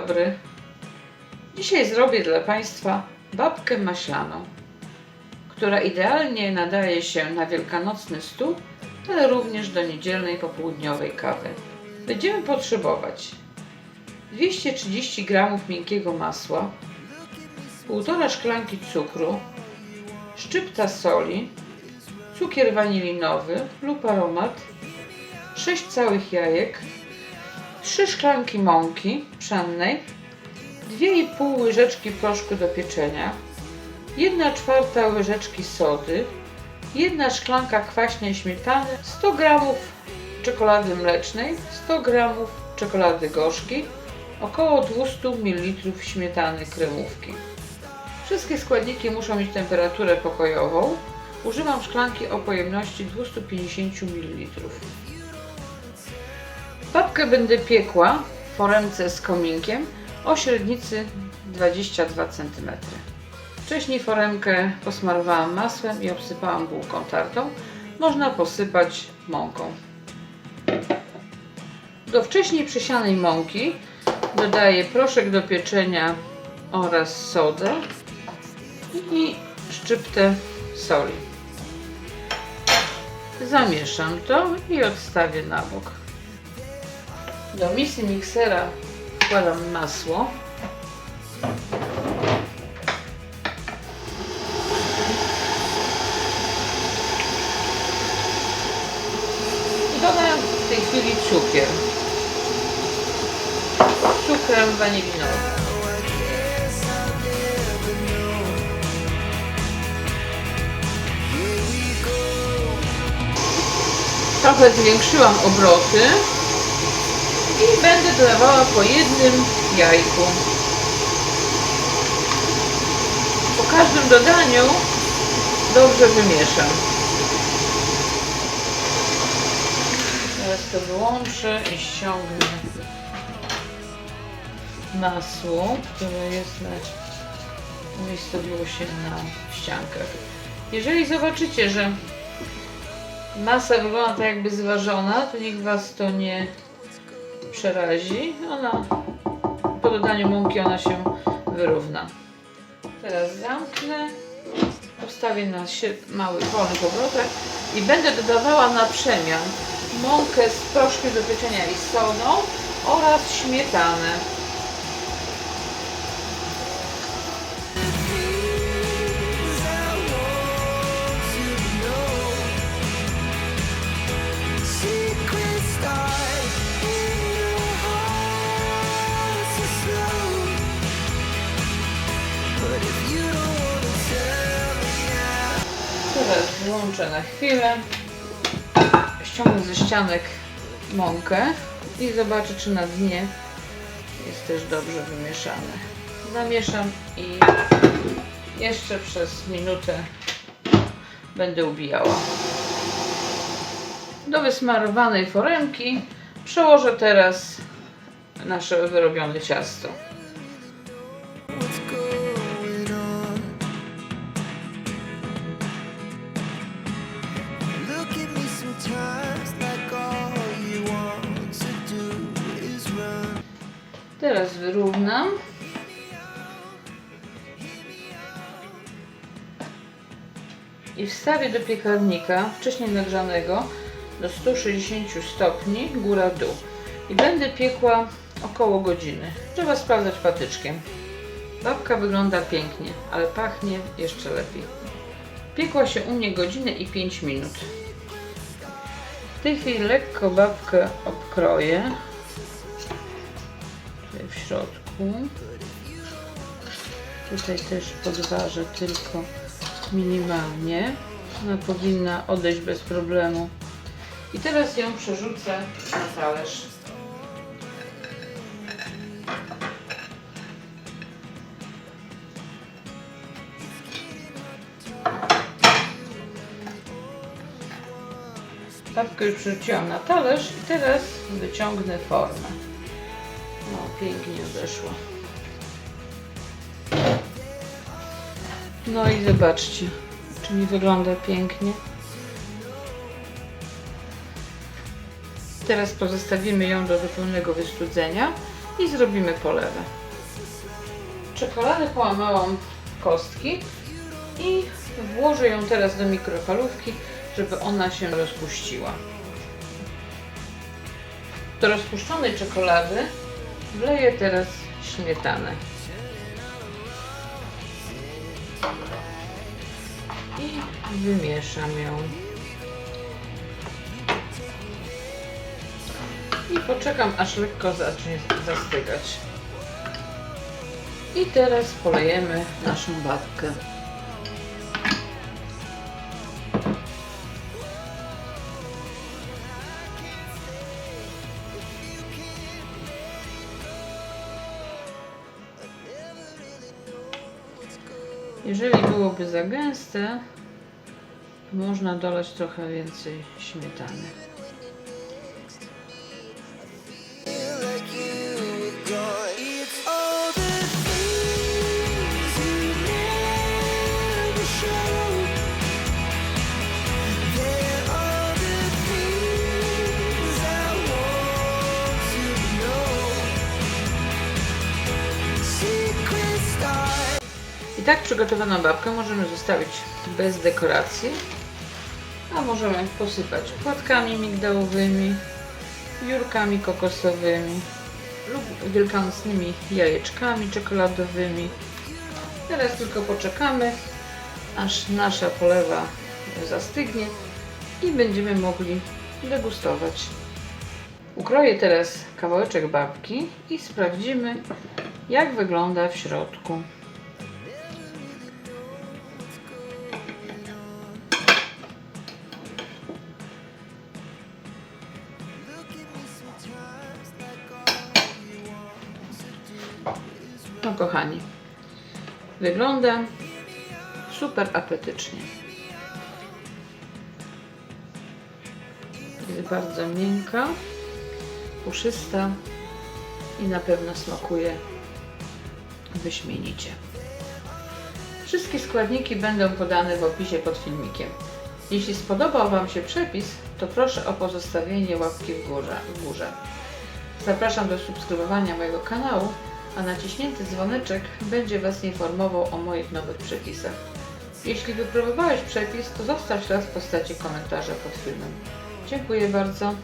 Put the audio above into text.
dobry. Dzisiaj zrobię dla Państwa babkę maślaną, która idealnie nadaje się na wielkanocny stół, ale również do niedzielnej popołudniowej kawy. Będziemy potrzebować 230 g miękkiego masła, 1,5 szklanki cukru, szczypta soli, cukier wanilinowy lub aromat, 6 całych jajek, 3 szklanki mąki pszennej, 2,5 łyżeczki proszku do pieczenia, 1 czwarta łyżeczki sody, 1 szklanka kwaśnej śmietany, 100 g czekolady mlecznej, 100 g czekolady gorzkiej, około 200 ml śmietany kremówki. Wszystkie składniki muszą mieć temperaturę pokojową. Używam szklanki o pojemności 250 ml. Babkę będę piekła foremce z kominkiem o średnicy 22 cm. Wcześniej foremkę posmarowałam masłem i obsypałam bułką tartą. Można posypać mąką. Do wcześniej przesianej mąki dodaję proszek do pieczenia oraz sodę i szczyptę soli. Zamieszam to i odstawię na bok. Do misy miksera wkładam masło. I dodam w tej chwili cukier. Cukrem wanilinowym. Trochę zwiększyłam obroty i będę dodawała po jednym jajku. Po każdym dodaniu dobrze wymieszam. Teraz to wyłączę i ściągnę masło, które jest na, umiejscowiło się na ściankach. Jeżeli zobaczycie, że masa wygląda tak jakby zważona, to niech Was to nie przerazi. Ona po dodaniu mąki ona się wyrówna. Teraz zamknę, postawię na małych wolnych obrotach i będę dodawała na przemian mąkę z proszkiem do pieczenia i sodą oraz śmietanę. Wyłączę na chwilę, ściągnę ze ścianek mąkę i zobaczę, czy na dnie jest też dobrze wymieszane. Zamieszam i jeszcze przez minutę będę ubijała. Do wysmarowanej foremki przełożę teraz nasze wyrobione ciasto. Wyrównam. I wstawię do piekarnika wcześniej nagrzanego do 160 stopni góra-dół. I będę piekła około godziny. Trzeba sprawdzać patyczkiem. Babka wygląda pięknie, ale pachnie jeszcze lepiej. Piekła się u mnie godzinę i 5 minut. W tej chwili lekko babkę obkroję środku. Tutaj też podważę tylko minimalnie. Ona powinna odejść bez problemu. I teraz ją przerzucę na talerz. Papkę już przerzuciłam na talerz i teraz wyciągnę formę. Pięknie odeszła. No i zobaczcie, czy mi wygląda pięknie. Teraz pozostawimy ją do zupełnego wystudzenia i zrobimy polewę. Czekoladę połamałam kostki i włożę ją teraz do mikrofalówki, żeby ona się rozpuściła. Do rozpuszczonej czekolady wleję teraz śmietanę. I wymieszam ją. I poczekam aż lekko zacznie zastygać. I teraz polejemy naszą babkę. Jeżeli byłoby za gęste, można dolać trochę więcej śmietany. I tak przygotowaną babkę możemy zostawić bez dekoracji, a możemy posypać płatkami migdałowymi, wiórkami kokosowymi lub wielkanocnymi jajeczkami czekoladowymi. Teraz tylko poczekamy, aż nasza polewa zastygnie i będziemy mogli degustować. Ukroję teraz kawałeczek babki i sprawdzimy, jak wygląda w środku. No kochani, wygląda super apetycznie. Jest bardzo miękka, puszysta i na pewno smakuje wyśmienicie. Wszystkie składniki będą podane w opisie pod filmikiem. Jeśli spodobał Wam się przepis, to proszę o pozostawienie łapki w górze. W górze. Zapraszam do subskrybowania mojego kanału, a naciśnięty dzwoneczek będzie Was informował o moich nowych przepisach. Jeśli wypróbowałeś przepis, to zostaw ślad w postaci komentarza pod filmem. Dziękuję bardzo.